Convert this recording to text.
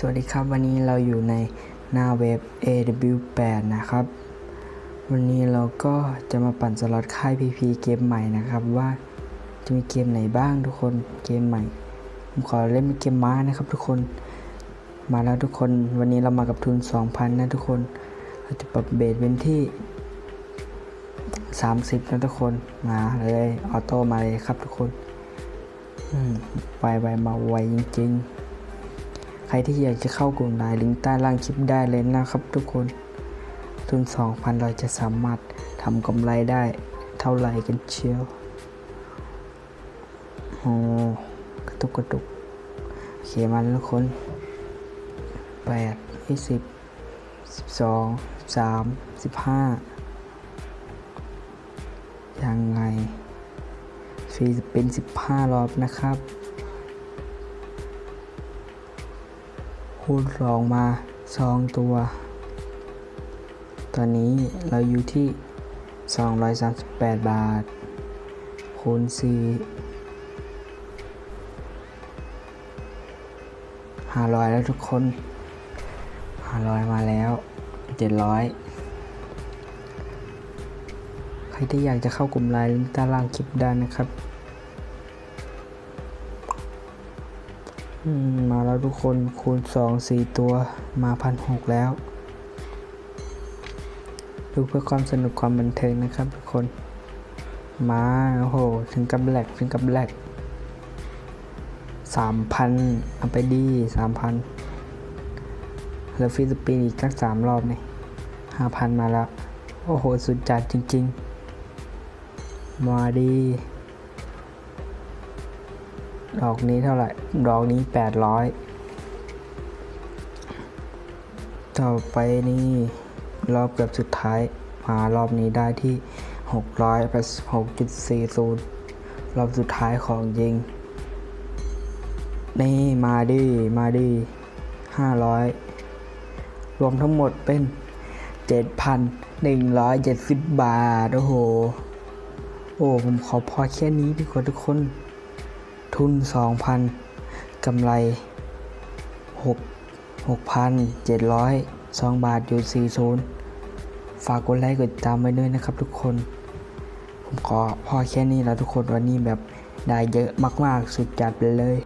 สวัสดีครับ วันนี้เราอยู่ในหน้าเว็บ AW8 นะครับ วันนี้เราก็จะมาปั่นสล็อตค่าย PP เกมใหม่นะครับ ว่าจะมีเกมไหนบ้างทุกคนเกมใหม่ผมขอเล่นเป็นเกมม้านะครับ ทุกคนมาแล้วทุกคนวันนี้เรามากับทุน 2,000 นะทุกคนเราจะปรับเบสเป็นที่ 30 นะทุกคนมาเลยออโต้มาเลยครับทุกคนไวไวมาไวจริง ๆ ใครที่อยากจะเข้ากลุ่มไลน์ลิงก์ใต้ล่างคลิปได้เลยนะครับทุกคน ทุน 2,000 เราจะสามารถทำกำไรได้เท่าไหร่กันเชียวโอ้กระตุกกระตุกโอเคมาแล้วทุกคน 8 20 12 3 15 ยังไงฟรีเป็น 15 รอบนะครับ คูณสองมาสองตัว ตอนนี้เราอยู่ที่ 238 บาท คูณ 4 500 แล้วทุกคน 500 มาแล้ว 700 ใครที่อยากจะเข้ากลุ่มไลน์ลิงก์ใต้ล่างคลิปได้นะครับ มาแล้วทุกคนคูณ 2 4 ตัวมาพันหกแล้ว ดูเพื่อความสนุกความบันเทิงนะครับทุกคน มาโอ้โห ถึงกับแหลกถึงกับแหลกสามพันเอาไปดีสามพันแล้วฟิลิปปินส์อีกสักสามรอบนี่ห้าพันมาแล้ว โอ้โห สุดจัดจริง ๆ มาดี ดอกนี้เท่าไหร่ ดอกนี้แปดร้อยต่อไปนี่ รอบเกือบสุดท้าย มารอบนี้ได้ที่หกร้อยแปดหกจุดสี่ศูรอบสุดท้ายของจริง นี่มาดีมาดีห้าร้อยรวมทั้งหมดเป็นเจ็ดพันหนึ่งร้อยเจ็ดสิบบาท โอ้โห โอ้ ผมขอพอแค่นี้ดีกว่าทุกคน ทุนสองพันกำไรหกหกพันเจ็ดร้อยสองบาทอยู่สี่ศูนย์ฝากกดไลค์กดติดตามไว้ด้วยนะครับทุกคน ผมขอพอแค่นี้แล้วทุกคนวันนี้แบบได้เยอะมาก ๆ สุดจัดไปเลย